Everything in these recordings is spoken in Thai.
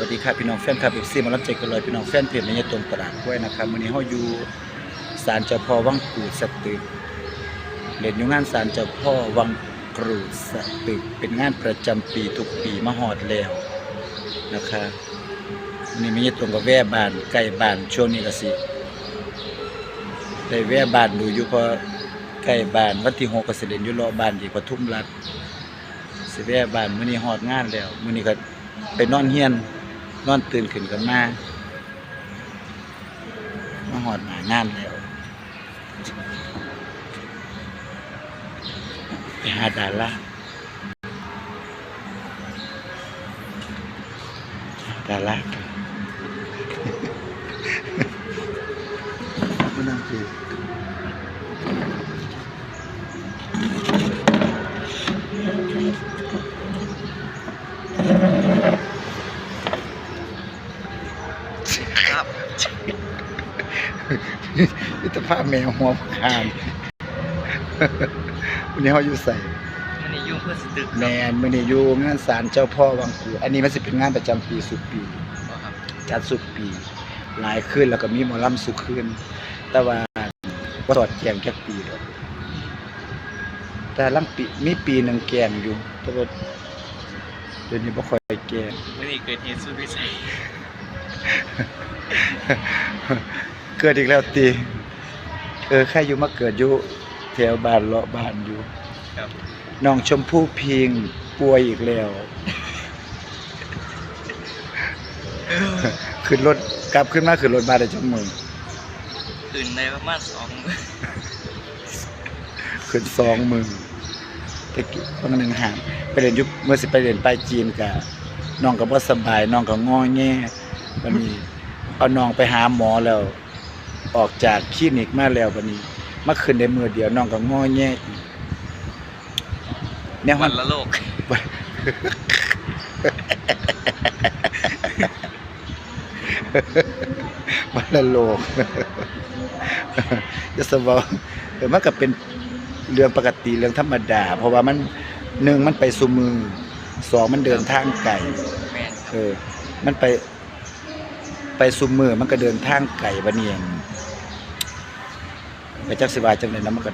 วัสดีครับพี่น้องแฟนคลับเอฟซีมารับใจกันเลยพี่น้องแฟนเพจในยตรงตลาดกล้วยนะครับวันนี้เฮาอยู่ศาลเจ้าพ่อวังกูดสตึกเล่นอยู่งานศาลเจ้าพ่อวังกรูดสตึกเป็นงานประจำปีทุกปีมาฮอดแล้วนะคะวันนี้มีตรงกับแว่บ้านใกล้บ้านช่วงนี้ก็สิได้แว่บ้านดูอยู่พอใกล้บ้านวันที่หกก็สิเล่นอยู่รอบ้านอีกปทุมรัฐสิแว่บ้านมื้อนี้ฮอดงานแล้วมื้อนี้ก็ไปนอนเฮียน นอนตื่นขึ้นกันมามาหอดหมางานแล้วไปหาดาราดารามานั่งคุย ครับ นี่ตะภาพแมวหัวพานวันนี้เขาอยู่ใส่มันนี่ยุ่งเพื่อสตึกแมนมื่อนี้อยู่งานศาลเจ้าพ่อวังกูอันนี้มันสิเป็นงานประจำปีสุดปี ครับจัดสุดปี หลายคืนแล้วก็มีหมอลำสุคืนแต่ว่าบ่สอดแกงแค่ปีดอกแต่ลังปีมีปีหนึ่งแกงอยู่แต่ว่าเดี๋ยวนี้บ่ค่อยแกง มันนี่เกิดเหตุสุดวิสัย เกิดอีกแล้วตี เออใครอยู่มาเกิดอยู่แถวบ้านเลาะบ้านอยู่ครับน้องชมพู่พิงป่วยอีกแล้ว ขึ้นรถกลับขึ้นมาขึ้นรถบ้านได้จังมือตื่นในประมาณสองขึ้นสองมือตะกี้คนหนึ่งหามไปเรียนอยุเมื่อสิไปเรียนไปจีนกะน้องก็บ่สบายน้องก็งอแงวันนี้เอาน้องไปหาหมอแล้ว ออกจากคลินิกมาแล้ววันนี้มาขึ้นได้มือเดียวน้องก็งอแงอีกเนี่ยวัมันนละโลก วันละโลก จะสบายเออมันก็เป็นเรื่องปกติเรื่องธรรมดา เพราะว่ามันหนึ่งมันไปสู่มือสองมันเดินทางไกล แม่นเออ มันไป ไปสู่มือมันก็เดินทางไกลบะเนียง ไปจักสิบายจังเลยนะมันก็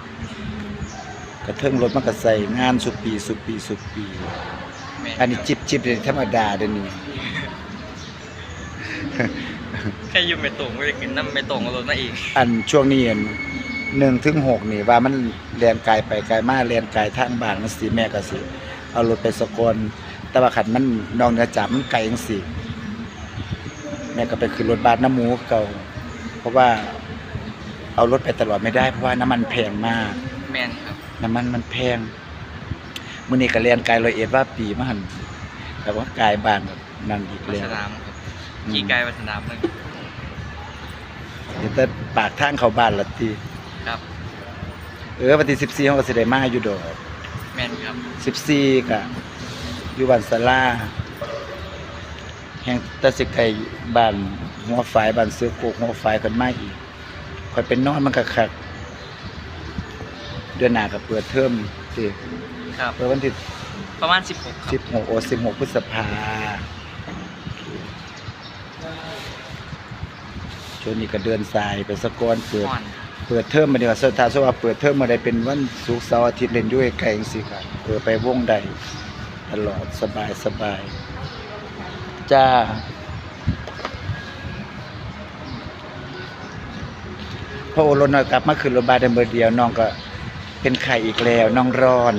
กระเทิงรถมันก็ใส่งานสุปี สุปี สุปีแม่นอันนี้จิบจิบเลยธรรมดาเดี๋ยวนี้ แค่ยุ่งไม่ตรงไม่ได้ขึ้นน้ำไม่ตรงกับรถมาอีก อันช่วงนี้อันหนึ่งถึงหกนี่ว่ามันแลนไกลไปไกลมาแลนไกลทางบ้านมันสิแม่ก็สิ เอารถไปสกลแต่ว่าขันมันนองเหนือจากมันไกลจังสิ แม่ก็ไปขึ้นรถบัสน้ำหมูเก่า เพราะว่า เอารถไปตลอดไม่ได้เพราะว่าน้ำมันแพงมาก แม่นครับน้น้ำมันมันแพงมื้อนี้ก็เรียนไกลร้อยเอ็ดว่าปีมาหันแต่ว่ากายบ้านแบบนั่นอีกวัแล้ฒวนามครับขี่ไกลวัฒนามนึงเดี๋ยวแต่ปากทางเข้าบ้านละทีครับ เออวันที่สิบสี่เขาก็สิได้มาอยู่ดอกแม่นครับ สิบสี่กะอยู่บ้านสลาแห่งแตะสิไกลบ้านหัวฝายบ้านเสือโกกหัวฝายกันมาอีก คอยเป็นนอนมันก็คักเดือนหน้าก็เปิดเทอมสิครับ เปิดวันที่ประมาณ 16 ครัสิบบหกโอสิบหกพฤษภาช่วงนี้ก็เดินสายไปสะกอนเปิดอ่อนเปิดเทอมมาเดียวสุดท้ายสว่าเปิดเทอมมาได้เป็นวันศุกร์เสาร์อาทิตย์เล่นด้วยไกลจังซี่ครับเปิดไปวงใดตลอดสบายสบายจ้า พระโอรสน้อยกลับมาขึ้นรถบัสได้เมื่อเดียวน้องก็เป็นไข่อีกแล้วน้องร้อน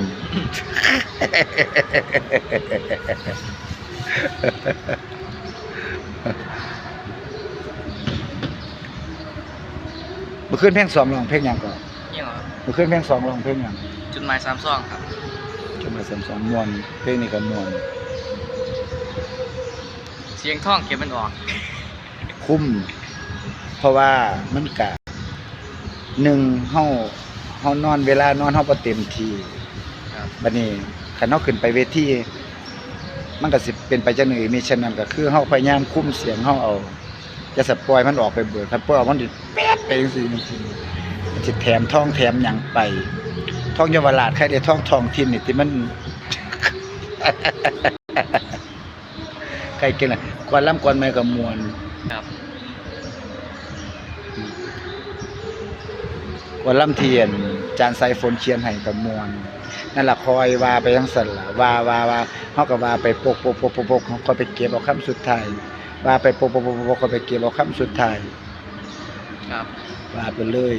เมื่อคืนเพลงสองร้องเพลงหยังก่อนนี่เหรอเมื่อคืนเพลงสองร้องเพลงหยังจุดหมายสามซองครับจะมาสามสองมวนเพลงนี้ก็มวนเสียงท่องเก็บมันออก คุ้ม เพราะว่ามันกะ หนึ่งเฮาเฮานอนเวลานอนเฮาบ่เต็มที่ครับบัดนี้คันเฮาขึ้นไปเวทีมันก็สิเป็นไปจังหนึ่งมีฉะนั้นก็คือเฮาพยายามคุมเสียงเฮาเอาจะสปล่อยมันออกไปเบิดคันปล่อยออกมันสิแป๊ดไปจังซี่จังซี่มันสิแถมท่องแถมหยังไปท่องเยาวราชใครได้ท่องทองทินนี่ที่มันใครล้เคียงน่ะก่อนล่ำก่อนไม่กับมวลครับ ก่อนล่ำเทียน จานใส่ฝนเชียนให้กับมวลนั่นล่ะคอยว่าไปทั้งสั่นล่ะว่าว่าว่าเฮาก็ว่าไปปกปกปกปกปกเขาก็ไปเก็บเอาคำสุดท้ายว่าไปปกปกปกปกเขาไปเก็บเอาคำสุดท้ายครับว่าไปเลย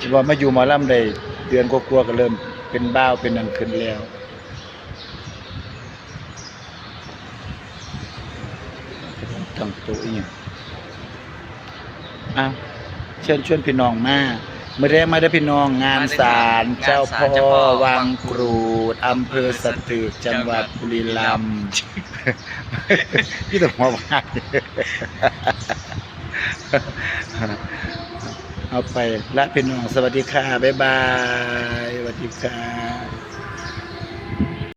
คิดว่ามาอยู่หมอลำได้เดือนกว่าๆก็เริ่มเป็นบ้าวเป็นนันขึ้นแล้วตั้งโต๊ะอีก อ้าวเชิญชวนพี่น้องมาเมื่อแรกมาได้อพี่น้องงานศาลเจ้าพ่อวังกรูดอำเภอสตึกจังหวัดบุรีรัมย์พี่ต้องมาว่าเอาไปละพี่น้องสวัสดีค่ะบ๊ายบายสวัสดีค่ะ